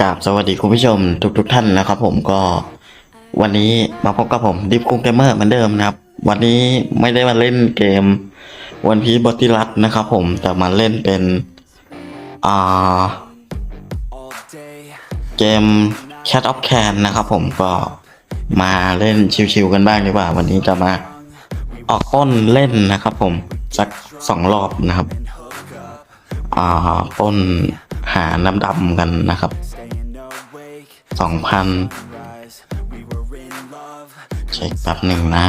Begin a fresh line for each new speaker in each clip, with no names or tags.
กราบสวัสดีคุณผู้ชมทุกๆทท่านนะครับ ผมก็วันนี้มาพบกับผมดิฟคุงเกมเมอร์เหมือนเดิมนะครับ วันนี้ไม่ได้มาเล่นเกมวันพีบอติรัตนะครับผมแต่มาเล่นเป็นอ่าเกม Cat of Can นะครับผมก็มาเล่นชิวๆกันบ้างดีกว่า วันนี้จะมาออกต้นเล่นนะครับผมสักสองรอบนะครับ อ่าปล้นหาน้ำดำกันนะครับ สองพันเช็คแป๊บหนึ่งนะ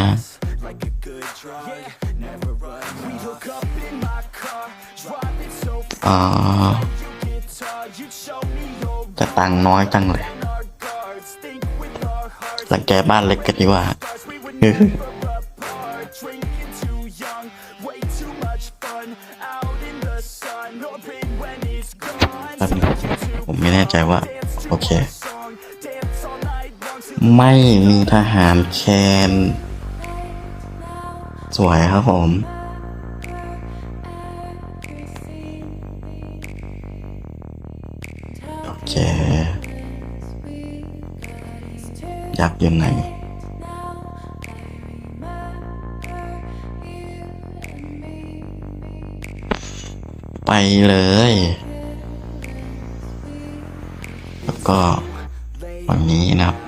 อ่าแต่ตังน้อยจังเลยหลังแกบ้านเล็กกันดีกว่าผมไม่แน่ใจว่า โอเค ไม่มีทหารแคน สวยครับผม โอเคยากยู่ไหนไปเลย แล้วก็ฝั่งนี้นะครับ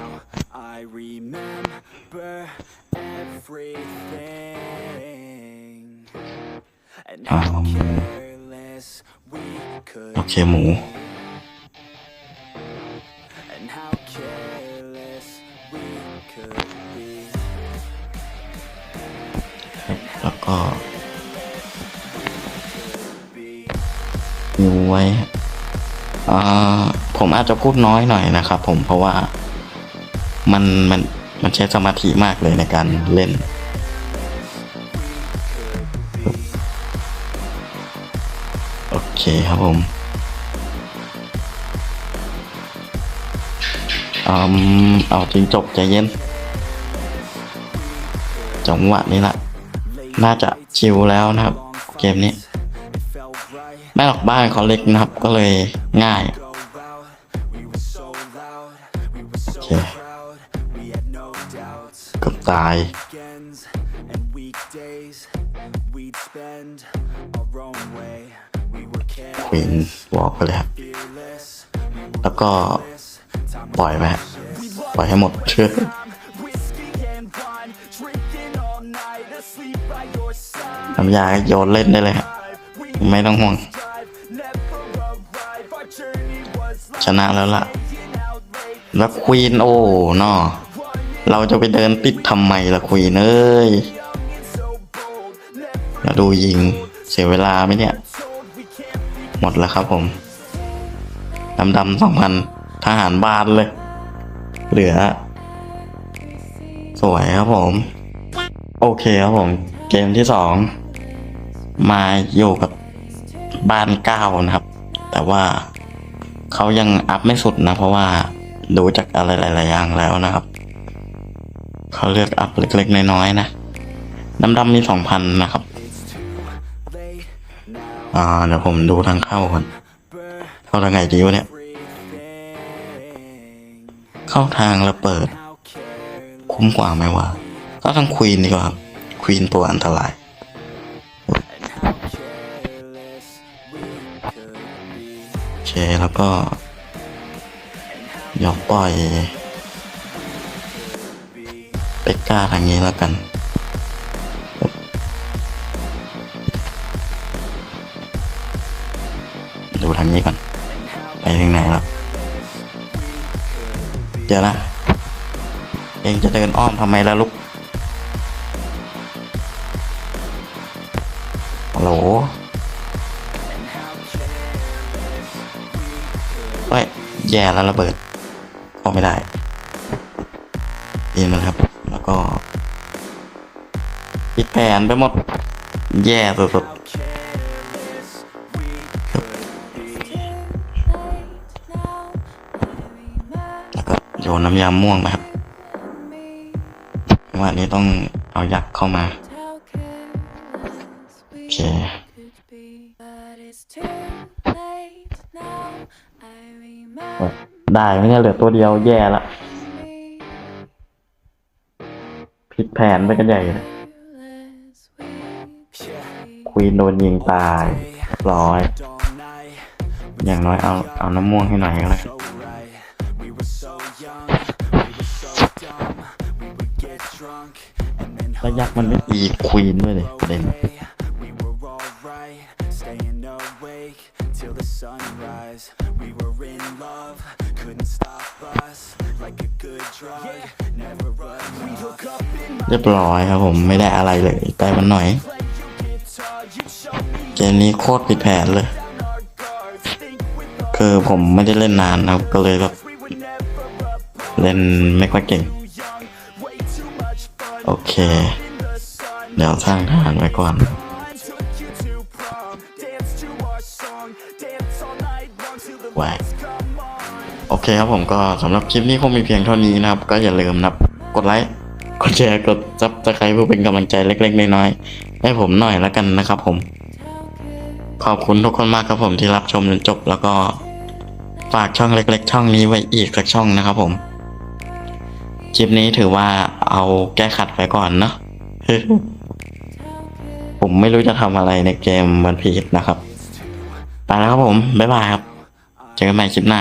could
โอเคหมู แล้วก็ดูไว้ผมอาจจะพูดน้อยหน่อยนะครับผมเพราะว่ามันมันมันใช้สมาธิมากเลยในการเล่นโอเคครับผม อืมเอาจริงจบใจเย็น จังหวะนี้แหละ น่าจะชิวแล้วนะครับ เกมนี้ ไม่หลอกบ้านเขาเล็กนะครับ ก็เลยง่าย
โอ
เคกับตาย ควินวอล์กไปเลยครับ แล้วก็ ปล่อยไปปล่อยให้หมดเชื่อ
ก
น้ำยาโยนเล่นได้เลยครับไม่ต้องห่วง ชนะแล้วล่ะ แล้วควีนโอ้นอเราจะไปเดินติดทำไมล่ะควีนเอ้ยมาดูยิงเสียเวลาไหมเนี่ย หมดแล้วครับผม ดำดำสองพัน ทหารบานเลย เหลือ สวยครับผม โอเคครับผม เกมที่สอง มาอยู่กับบ้านเก้านะครับ แต่ว่าเขายังอัพไม่สุดนะ เพราะว่าดูจากอะไรหลาย ๆ อย่างแล้วนะครับ เขาเลือกอัพเล็ก ๆ น้อย ๆ นะดำดำมีสองพันนะครับอ่าเดี๋ยวผมดูทางเข้าก่อนเข้าทางไหนดีวะเนี่ย เข้าทางแล้วเปิด คุ้มกว่าไหมวะก็ทางควีนดีกว่าควีนตัวอันตรายโอเคแล้วก็ยอมปล่อย
Be
เปกก้าทางนี้แล้วกันดูทางนี้ก่อน ไปทางไหนแล้ว เดี๋ยวนะ เองจะเดินอ้อมทำไมล่ะลูกฮัลโหลเฮ้ยแย่แล้วระเบิดเข้าไม่ได้ยินมันครับ แล้วก็ปิดแผนไปหมด แย่สุด
how
โยนน้ำยาม่วงไปครับจังหวะนี้ต้องเอายักษ์เข้ามา โอเคได้ไม่ใช่เหลือตัวเดียวแย่ละผิดแผนไปกันใหญ่เลยควีนโดนยิงตายร้อย อย่างน้อยเอาเอาน้ำม่วงให้หน่อยก็ได้
so
ล้วยักษ์มันไม่ตีควีนด้วยเลยประเด็น
away. We were alright, staying awake till the sunrise. We were in love, couldn't stop us. Like a good drug, never run. We hook up in
เรียบร้อยครับผมไม่ได้อะไรเลยแต่มันหน่อย
guitar, you show me
เกมนี้โคตรผิดแผนเลย
our guards. Think with us,
คือผมไม่ได้เล่นนานนะครับก็เลยแบบ เล่นไม่ค่อยเก่ง โอเค เดี๋ยวสร้างฐานไว้ก่อน
took you to prom, dance to our song, dance all night long till the
แวก
lights come on.
โอเคครับผมก็สำหรับคลิปนี้คงมีเพียงเท่านี้นะครับ ก็อย่าลืมนะครับ กดไลค์ กดแชร์ กดซับสไครป์เพื่อเป็นกำลังใจเล็ก ๆ น้อยๆให้ผมหน่อยแล้วกันนะครับผม ขอบคุณทุกคนมากครับผมที่รับชมจนจบแล้วก็ฝากช่องเล็ก ๆ ช่องนี้ไว้อีกสักช่องนะครับผม คลิปนี้ถือว่าเอาแก้ขัดไปก่อนเนาะผมไม่รู้จะทำอะไรในเกมวันพีชนะครับ ไปแล้วครับผม บ๊ายบายครับ เจอกันใหม่คลิปหน้า